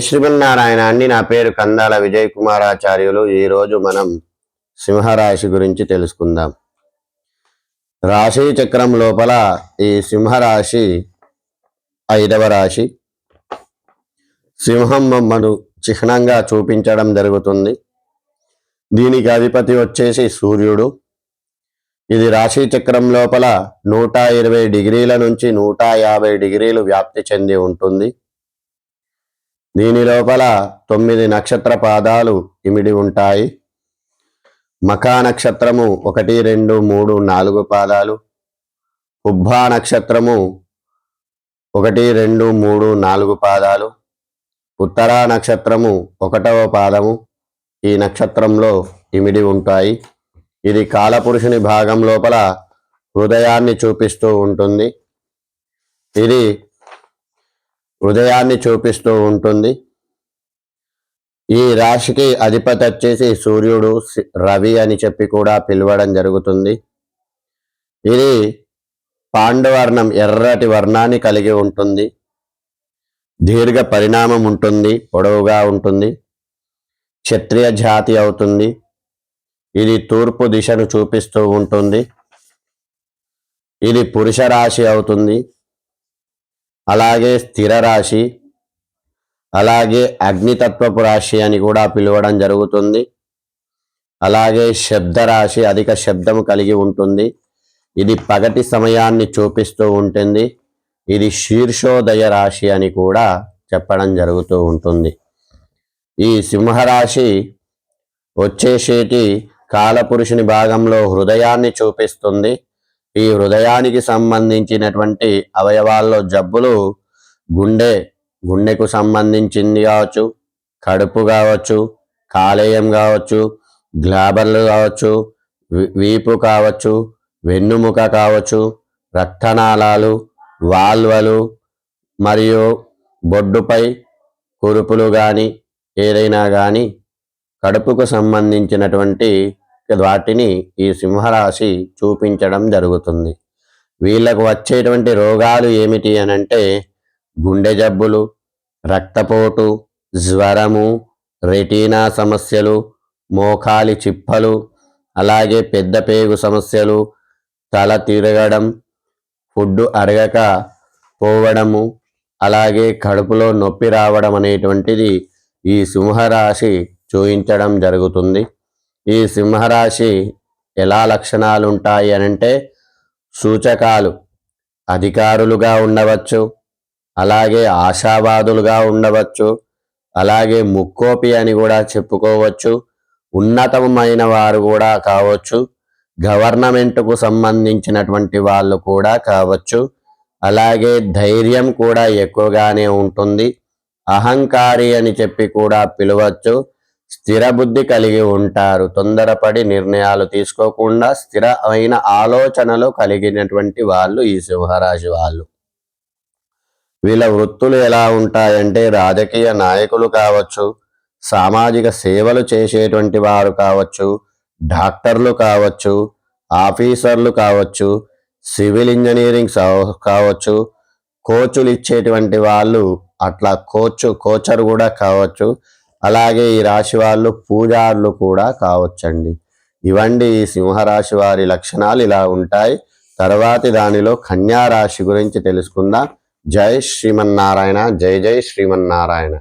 శ్రీమన్నారాయణ అండి నా పేరు కందాల విజయ్ కుమారాచార్యులు ఈరోజు మనం సింహరాశి గురించి తెలుసుకుందాం. రాశి చక్రం లోపల ఈ సింహరాశి ఐదవ రాశి. సింహం బొమ్మను చిహ్నంగా చూపించడం జరుగుతుంది. దీనికి అధిపతి వచ్చేసి సూర్యుడు. ఇది రాశి చక్రం లోపల నూట ఇరవై డిగ్రీల నుంచి నూట యాభై డిగ్రీలు వ్యాప్తి చెంది ఉంటుంది. దీని లోపల తొమ్మిది నక్షత్ర పాదాలు ఇమిడి ఉంటాయి. మకా నక్షత్రము ఒకటి రెండు మూడు నాలుగు పాదాలు. ఉబ్బా నక్షత్రము ఒకటి రెండు మూడు నాలుగు పాదాలు. ఉత్తరా నక్షత్రము ఒకటవ పాదము. ఈ నక్షత్రంలో ఇమిడి ఉంటాయి. ఇది కాలపురుషుని భాగం లోపల హృదయాన్ని చూపిస్తూ ఉంటుంది. ఇది హృదయాన్ని చూపిస్తూ ఉంటుంది. ఈ రాశికి అధిపతి వచ్చేసి సూర్యుడు రవి అని చెప్పి కూడా పిలవడం జరుగుతుంది. ఇది పాండవర్ణం ఎర్రటి వర్ణాన్ని కలిగి ఉంటుంది. దీర్ఘ పరిణామం ఉంటుంది పొడవుగా ఉంటుంది క్షత్రియ జాతి అవుతుంది. ఇది తూర్పు దిశను చూపిస్తూ ఉంటుంది. ఇది పురుష రాశి అవుతుంది. అలాగే స్థిర రాశి అలాగే అగ్నితత్వపు రాశి అని కూడా పిలవడం జరుగుతుంది. అలాగే శబ్దరాశి అధిక శబ్దం కలిగి ఉంటుంది. ఇది పగటి సమయాన్ని చూపిస్తూ ఉంటుంది. ఇది శీర్షోదయ రాశి అని కూడా చెప్పడం జరుగుతూ ఉంటుంది. ఈ సింహరాశి వచ్చేసేటి కాలపురుషుని భాగంలో హృదయాన్ని చూపిస్తుంది. ఈ హృదయానికి సంబంధించినటువంటి అవయవాల్లో జబ్బులు గుండె గుండెకు సంబంధించింది కావచ్చు కడుపు కావచ్చు కాలేయం కావచ్చు గ్లాబర్లు కావచ్చు వీపు కావచ్చు వెన్నుముక కావచ్చు రక్తనాళాలు వాల్వలు మరియు బొడ్డుపై కురుపులు కానీ ఏదైనా కానీ కడుపుకు సంబంధించినటువంటి వాటిని ఈ సింహరాశి చూపించడం జరుగుతుంది. వీళ్ళకు వచ్చేటువంటి రోగాలు ఏమిటి అనంటే గుండె జబ్బులు రక్తపోటు జ్వరము రెటీనా సమస్యలు మోకాలి చిప్పలు అలాగే పెద్ద పేగు సమస్యలు తల తిరగడం ఫుడ్ అరగక పోవడము అలాగే కడుపులో నొప్పి రావడం అనేటువంటిది ఈ సింహరాశి చూయించడం జరుగుతుంది. ఈ సింహరాశి ఎలా లక్షణాలు ఉంటాయి అనంటే సూచకాలు. అధికారులుగా ఉండవచ్చు. అలాగే ఆశావాదులుగా ఉండవచ్చు. అలాగే ముక్కోపి అని కూడా చెప్పుకోవచ్చు. ఉన్నతమైన వారు కూడా కావచ్చు. గవర్నమెంట్కు సంబంధించినటువంటి వాళ్ళు కూడా కావచ్చు. అలాగే ధైర్యం కూడా ఎక్కువగానే ఉంటుంది. అహంకారి అని చెప్పి కూడా పిలవచ్చు. స్థిరబుద్ధి కలిగి ఉంటారు. తొందరపడి నిర్ణయాలు తీసుకోకుండా స్థిరమైన ఆలోచనలు కలిగినటువంటి వాళ్ళు ఈ సింహరాశి వాళ్ళు. వీళ్ళ వృత్తులు ఎలా ఉంటాయంటే రాజకీయ నాయకులు కావచ్చు సామాజిక సేవలు చేసేటువంటి వారు కావచ్చు డాక్టర్లు కావచ్చు ఆఫీసర్లు కావచ్చు సివిల్ ఇంజనీరింగ్ కావచ్చు కోచులు ఇచ్చేటువంటి వాళ్ళు అట్లా కోచ్ కోచర్ కూడా కావచ్చు. అలాగే ఈ రాశి వాళ్ళు పూజారులు కూడా కావచ్చండి. ఇవండి ఈ సింహరాశి వారి లక్షణాలు ఇలా ఉంటాయి. తర్వాతి దానిలో కన్యా రాశి గురించి తెలుసుకుందాం. జై శ్రీమన్నారాయణ జై జై శ్రీమన్నారాయణ.